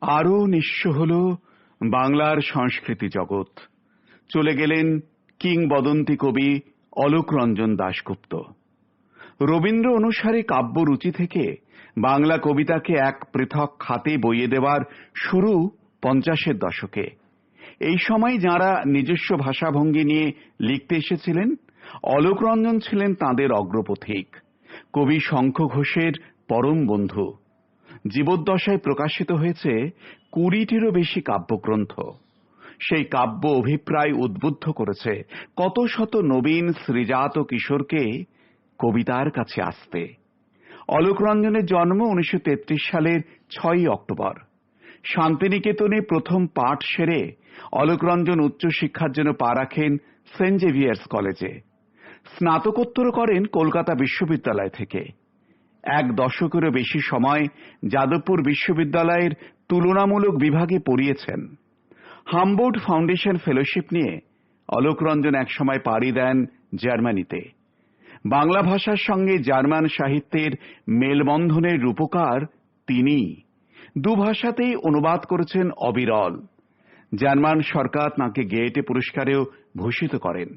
আরও নিঃস্ব হল বাংলার সংস্কৃতি জগৎ। চলে গেলেন কিংবদন্তি কবি অলোক রঞ্জন দাশগুপ্ত। রবীন্দ্র অনুসারী কাব্যরুচি থেকে বাংলা কবিতাকে এক পৃথক খাতে বইয়ে দেওয়ার শুরু পঞ্চাশের দশকে। এই সময় যাঁরা নিজস্ব ভাষাভঙ্গি নিয়ে লিখতে এসেছিলেন, অলোক রঞ্জন ছিলেন তাঁদের অগ্রপথিক। কবি শঙ্খ ঘোষের পরম বন্ধু। জীবদ্দশায় প্রকাশিত হয়েছে কুড়িটিরও বেশি কাব্যগ্রন্থ। সেই কাব্য অভিপ্রায় উদ্বুদ্ধ করেছে কত শত নবীন শ্রীজাত কিশোরকে কবিতার কাছে আসতে। অলোক রঞ্জনের জন্ম উনিশশো তেত্রিশ সালের ছয়ই অক্টোবর। শান্তিনিকেতনে প্রথম পাঠ সেরে অলোক রঞ্জন উচ্চশিক্ষার জন্য পা রাখেন সেন্ট জেভিয়ার্স কলেজে। স্নাতকোত্তর করেন কলকাতা বিশ্ববিদ্যালয় থেকে। এক দশকেরও বেশি সময় যাদবপুর বিশ্ববিদ্যালয়ের তুলনামূলক বিভাগে পড়িয়েছেন। হামবোর্ড ফাউন্ডেশন ফেলোশিপ নিয়ে অলোকরঞ্জন একসময় পাড়ি দেন জার্মানিতে। বাংলা ভাষার সঙ্গে জার্মান সাহিত্যের মেলবন্ধনের রূপকার তিনি। দুভাষাতেই অনুবাদ করেছেন অবিরল। জার্মান সরকার তাঁকে গেয়েটে পুরস্কারেও ভূষিত করেন।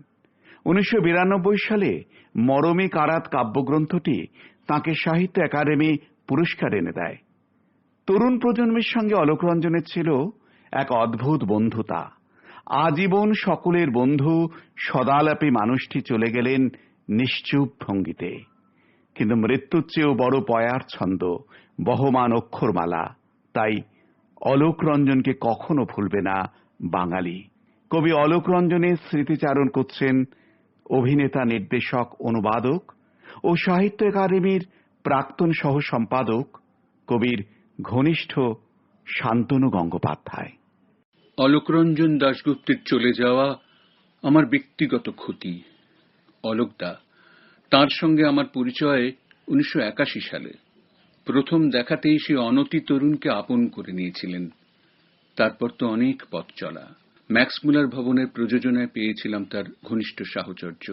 উনিশশো বিরানব্বই সালে মরমে কারাত কাব্যগ্রন্থটি তাঁকে সাহিত্য একাডেমি পুরস্কার এনে দেয়। তরুণ প্রজন্মের সঙ্গে অলোক রঞ্জনের ছিল এক অদ্ভুত বন্ধুতা। আজীবন সকলের বন্ধু সদালাপী মানুষটি চলে গেলেন নিশ্চুপ ভঙ্গিতে। কিন্তু মৃত্যুর চেয়েও বড় পয়ার ছন্দ, বহমান অক্ষরমালা, তাই অলোক রঞ্জনকে কখনো ভুলবে না বাঙালি। কবি অলোক রঞ্জনের স্মৃতিচারণ করছেন অভিনেতা, নির্দেশক, অনুবাদক ও সাহিত্য একাডেমির প্রাক্তন সহ সম্পাদক কবির ঘনিষ্ঠ শান্তনু গঙ্গোপাধ্যায়। অলোকরঞ্জন দাশগুপ্তের চলে যাওয়া আমার ব্যক্তিগত ক্ষতি। অলোকদা তার সঙ্গে আমার পরিচয় উনিশশো একাশি সালে। প্রথম দেখাতেই সে অনতি তরুণকে আপন করে নিয়েছিলেন। তারপর তো অনেক পথ চলা। ম্যাক্সমূলার ভবনের প্রযোজনায় পেয়েছিলাম তার ঘনিষ্ঠ সাহচর্য।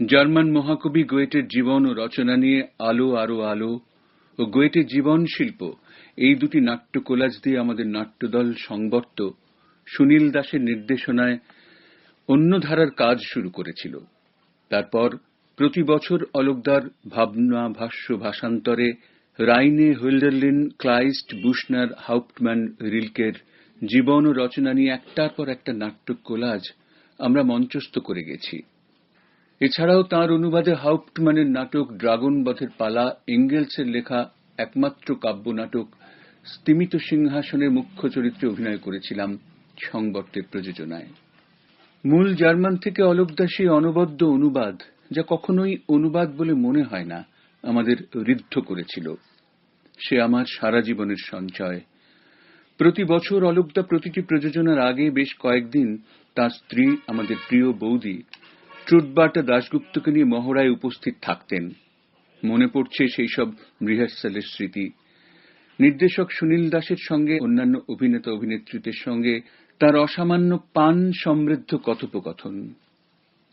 জার্মান মহাকবি গোয়েটের জীবন ও রচনা নিয়ে আলো আরও আলো ও গোয়েটের জীবন শিল্প, এই দুটি নাট্য কোলাজ দিয়ে আমাদের নাট্যদল সংবর্ত, সুনীল দাসের নির্দেশনায় অন্য ধারার কাজ শুরু করেছিল। তারপর প্রতি বছর অলোকদার ভাবনা ভাষ্য ভাষান্তরে রাইনে হোল্ডারলিন, ক্লাইস্ট বুশনার, হাউপ্টম্যান রিলকের জীবন ও রচনা নিয়ে একটার পর একটা নাট্য কোলাজ আমরা মঞ্চস্থ করে গেছি। এছাড়াও তাঁর অনুবাদে হাউপ্টম্যানের নাটক ড্রাগন বধের পালা এঙ্গেলসের লেখা একমাত্র কাব্য নাটক, স্তিমিত সিংহাসনের মুখ্য চরিত্রে অভিনয় করেছিলাম সংবর্তের প্রযোজনায়। মূল জার্মান থেকে অলোক দাসী অনবদ্য অনুবাদ, যা কখনোই অনুবাদ বলে মনে হয় না, আমাদের ঋদ্ধ করেছিল। সে আমার সারা জীবনের সঞ্চয় প্রতি বছর অলোকদা প্রতিটি প্রযোজনার আগে বেশ কয়েকদিন তার স্ত্রী, আমাদের প্রিয় বৌদি, ট্রুটবার্টা দাশগুপ্তকে নিয়ে মহড়ায় উপস্থিত থাকতেন। মনে পড়ছে সেই সব রিহার্সালের স্মৃতি। নির্দেশক সুনীল দাসের সঙ্গে অন্যান্য অভিনেতা অভিনেত্রীদের সঙ্গে তার অসামান্য পান সমৃদ্ধ কথোপকথন।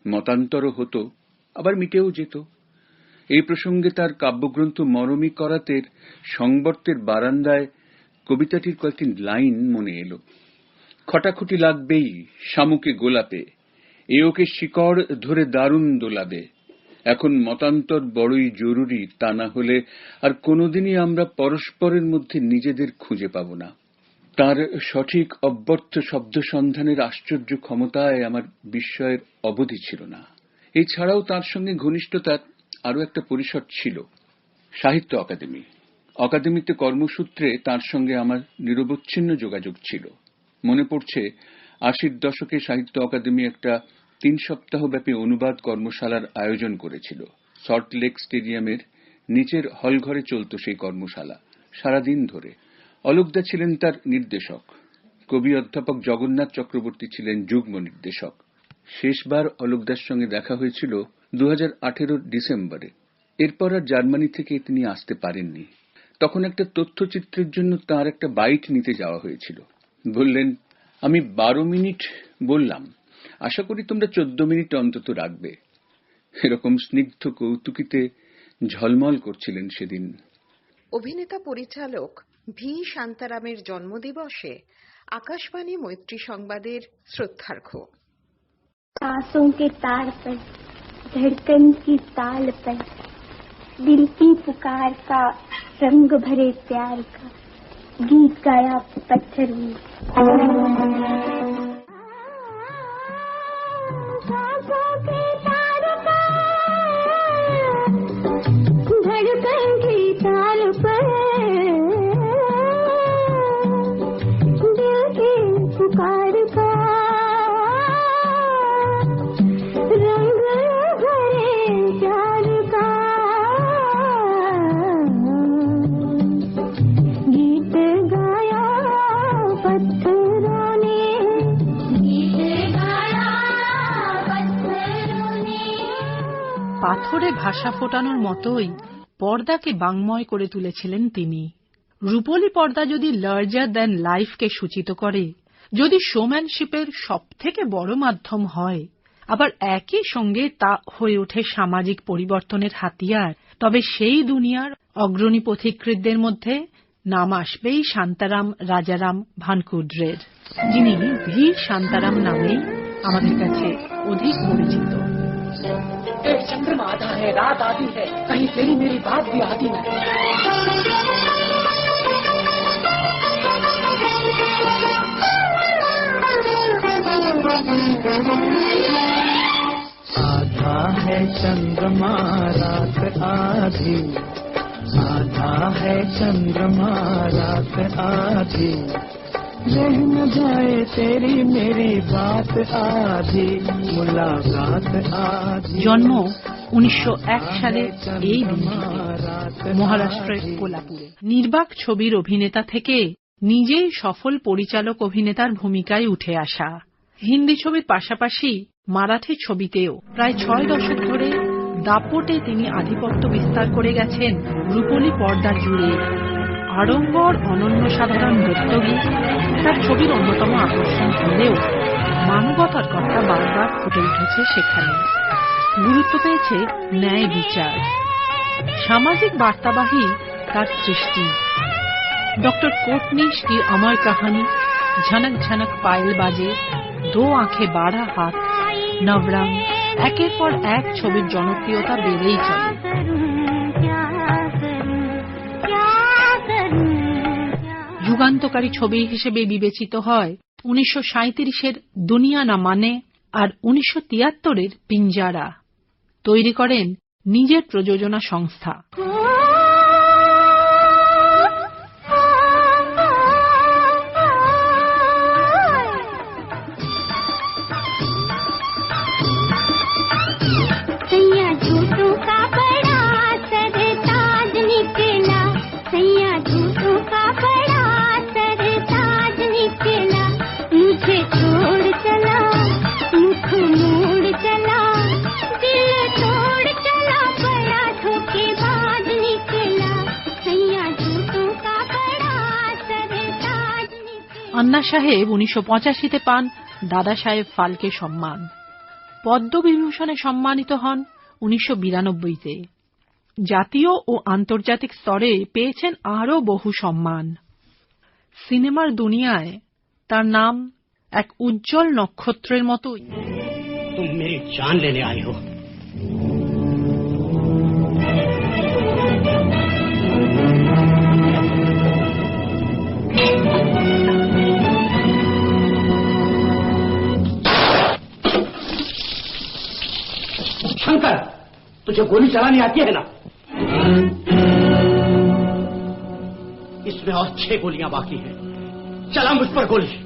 মতান্তরও হতো, আবার মিটেও যেত। এই প্রসঙ্গে তার কাব্যগ্রন্থ মরমী করাতের সংবর্তের বারান্দায় কবিতাটির কয়েকটি লাইন মনে এলো। খটাখটি লাগবেই শামুকে গোলাপে, এ ওকে শিকড় ধরে দারুণ দোলাবে। এখন মতান্তর বড়ই জরুরি তা না হলে আর কোনোদিনই আমরা পরস্পরের মধ্যে নিজেদের খুঁজে পাব না। তার সঠিক অব্যর্থ শব্দ সন্ধানের আশ্চর্য ক্ষমতায় আমার বিস্ময়ের অবধি ছিল না। এছাড়াও তার সঙ্গে ঘনিষ্ঠতার আরও একটা পরিসর ছিল। সাহিত্য অকাদেমি অকাদেমিতে কর্মসূত্রে তার সঙ্গে আমার নিরবচ্ছিন্ন যোগাযোগ ছিল। মনে পড়ছে, আশির দশকে সাহিত্য অকাদেমি একটা তিন সপ্তাহব্যাপী অনুবাদ কর্মশালার আয়োজন করেছিল। সল্টলেক স্টেডিয়ামের নিচের হলঘরে চলত সেই কর্মশালা, সারাদিন ধরে। অলোকদা ছিলেন তার নির্দেশক। কবি অধ্যাপক জগন্নাথ চক্রবর্তী ছিলেন যুগ্ম নির্দেশক। শেষবার অলোকদার সঙ্গে দেখা হয়েছিল দু হাজার আঠেরো ডিসেম্বরে। এরপর আর জার্মানি থেকে তিনি আসতে পারেননি। তখন একটা তথ্যচিত্রের জন্য তার একটা বাইট নিতে যাওয়া হয়েছিল বললেন আমি বারো মিনিট বললাম আশা করি তোমরা চোদ্দ মিনিট অন্তত রাখবে এরকম স্নিগ্ধ কৌতুকিতে ঝলমল করছিলেন সেদিন অভিনেতা পরিচালক ভি শান্তারামের জন্মদিবসে আকাশবাণী মৈত্রী সংবাদের শ্রদ্ধার্ঘ্য सांसों के तार पर धड़कन की ताल पर दिल की पुकार का रंग भरे प्यार का गीत गाया पत्थर में পাথরে ভাষা ফোটানোর মতোই পর্দাকে বাংময় করে তুলেছিলেন তিনি। রূপলী পর্দা যদি লার্জার দ্যান লাইফকে সূচিত করে, যদি শোম্যানশিপের সব থেকে বড় মাধ্যম হয়, আবার একই সঙ্গে তা হয়ে ওঠে সামাজিক পরিবর্তনের হাতিয়ার, তবে সেই দুনিয়ার অগ্রণী পথিকৃতদের মধ্যে নাম আসবেই শান্তারাম রাজারাম ভানকুড্রের যিনি ভীর শান্তারাম নামেই আমাদের কাছে অধিক পরিচিত एक चंद्रमा आधा है रात आधी है कहीं तेरी मेरी बात भी आती नहीं चंद्रमा रात आधी रह न जाए तेरी मेरी बात आधी मुलाकात आधी জন্ম উনিশশো সালে এই দিনটিতে মহারাষ্ট্রের কোলাপুরে নির্বাক ছবির অভিনেতা থেকে নিজেই সফল পরিচালক অভিনেতার ভূমিকায় উঠে আসা হিন্দি ছবির পাশাপাশি মারাঠি ছবিতেও প্রায় ছয় দশক ধরে দাপটে তিনি আধিপত্য বিস্তার করে গেছেন রূপলী পর্দা জুড়ে আড়ম্বর অনন্য সাধারণ নৃত্যগীত তার ছবির অন্যতম আকর্ষণ হলেও মানবতার কথা বারবার ফুটে উঠেছে সেখানে। গুরুত্ব পেয়েছে ন্যায় বিচার। সামাজিক বার্তাবাহী তার সৃষ্টি। ডক্টর কোটনিশ কি আমার কাহানি, ঝনক ঝনক পায়েল বাজে, দো আঁখে বাড়া হাত, নবরং, একের পর এক ছবির জনপ্রিয়তা বেড়েই চলে। যুগান্তকারী ছবি হিসেবে বিবেচিত হয়। উনিশশো সাঁত্রিশের দুনিয়া না মানে আর উনিশশো তিয়াত্তরের পিঞ্জারা। তৈরি করেন নিজের প্রযোজনা সংস্থা। আন্না সাহেব উনিশশো পঁচাশিতে পান, দাদা সাহেব ফালকে সম্মান। পদ্মবিভূষণে সম্মানিত হন উনিশশো বিরানব্বইতে। জাতীয় ও আন্তর্জাতিক স্তরে পেয়েছেন আরও বহু সম্মান। সিনেমার দুনিয়ায় তার নাম এক উজ্জ্বল নক্ষত্রের মতোই। তুমি জান লেনে আই হো तुझे गोली चलानी आती है ना इसमें और छह गोलियाँ बाकी हैं। चला मुझ पर गोली।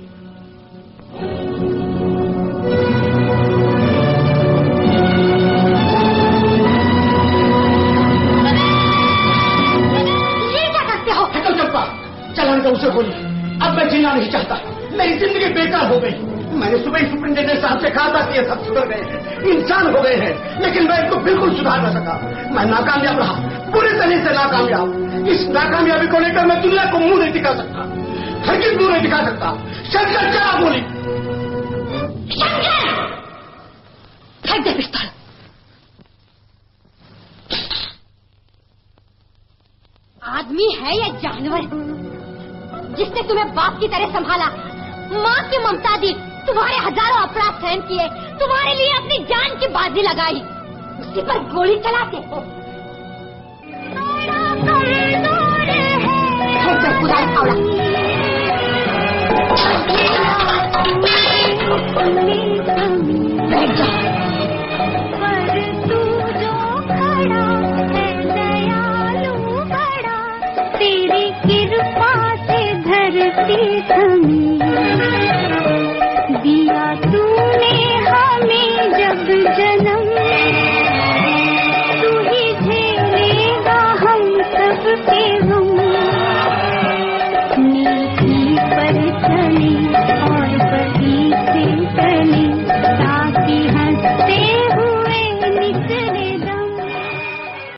हो? चलाने का उसे गोली। अब मैं जीना नहीं चाहता। मेरी ज़िंदगी बेकार हो गई। मैंने सुबह ही सुपरिंटेंडेंट साहब से कहा था कि ये सब सुधर गए हैं। इंसान हो गए हैं, लेकिन मैं इनको बिल्कुल सुधार न सका। मैं नाकामयाब रहा, पूरी तरह से नाकामयाब। इस नाकामयाबी को लेकर मैं दुनिया को मुँह नहीं दिखा सकता हरगिज मुँह नहीं दिखा सकता। शंकर चला बोली? पिस्तौल। आदमी है या जानवर? जिसने तुम्हें बाप की तरह संभाला, माँ की ममता दी तुम्हारे हज़ारों अपराध सहन किए, तुम्हारे लिए अपनी जान की बाजी लगाई। उसी पर गोली चलाते हो।